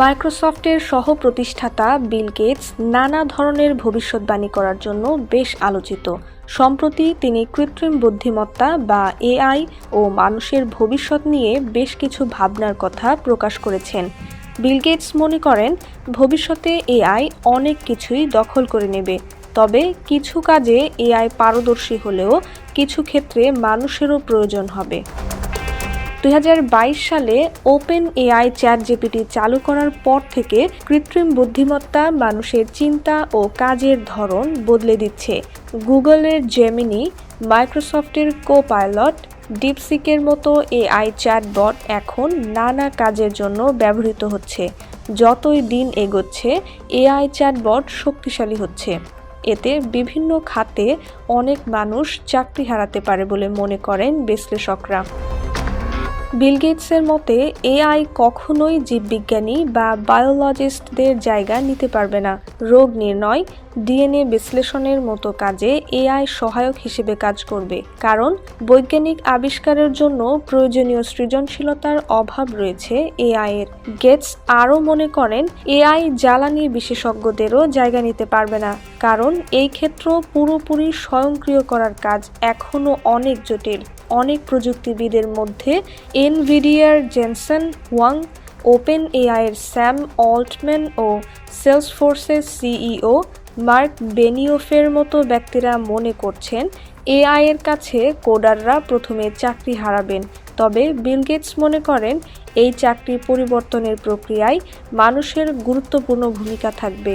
মাইক্রোসফটের সহ প্রতিষ্ঠাতা বিল গেটস নানা ধরনের ভবিষ্যৎবাণী করার জন্য বেশ আলোচিত। সম্প্রতি তিনি কৃত্রিম বুদ্ধিমত্তা বা এআই ও মানুষের ভবিষ্যৎ নিয়ে বেশ কিছু ভাবনার কথা প্রকাশ করেছেন। বিল গেটস মনে করেন, ভবিষ্যতে এআই অনেক কিছুই দখল করে নেবে, তবে কিছু কাজে এআই পারদর্শী হলেও কিছু ক্ষেত্রে মানুষেরও প্রয়োজন হবে। দুই হাজার বাইশ সালে ওপেন এআই চ্যাট জিপিটি চালু করার পর থেকে কৃত্রিম বুদ্ধিমত্তা মানুষের চিন্তা ও কাজের ধরন বদলে দিচ্ছে। গুগলের জেমিনি মাইক্রোসফটের কো পাইলট ডিপসিকের মতো এআই চ্যাটবট এখন নানা কাজের জন্য ব্যবহৃত হচ্ছে। যতই দিন এগোচ্ছে, এআই চ্যাটবট শক্তিশালী হচ্ছে। এতে বিভিন্ন খাতে অনেক মানুষ চাকরি হারাতে পারে বলে মনে করেন বিশ্লেষকরা। বিল গেটসের মতে, এআই কখনোই জীববিজ্ঞানী বা বায়োলজিস্টদের জায়গা নিতে পারবে না। রোগ নির্ণয়, ডিএনএ বিশ্লেষণের মতো কাজে এআই সহায়ক হিসেবে কাজ করবে। কারণ, বৈজ্ঞানিক আবিষ্কারের জন্য প্রয়োজনীয় সৃজনশীলতার অভাব রয়েছে এআই এর গেটস আরও মনে করেন, এআই জ্বালানি বিশেষজ্ঞদেরও জায়গা নিতে পারবে না। কারণ, এই ক্ষেত্র পুরোপুরি স্বয়ংক্রিয় করার কাজ এখনও অনেক জটিল। অনেক প্রযুক্তিবিদের মধ্যে এনভিডিয়ার জেনসন ওয়াং ওপেন এআইয়ের স্যাম অল্টম্যান ও সেলসফোর্সের সিইও মার্ক বেনিওফের মতো ব্যক্তিরা মনে করছেন, এআইয়ের কাছে কোডাররা প্রথমে চাকরি হারাবেন। তবে বিল গেটস মনে করেন, এই চাকরি পরিবর্তনের প্রক্রিয়ায় মানুষের গুরুত্বপূর্ণ ভূমিকা থাকবে।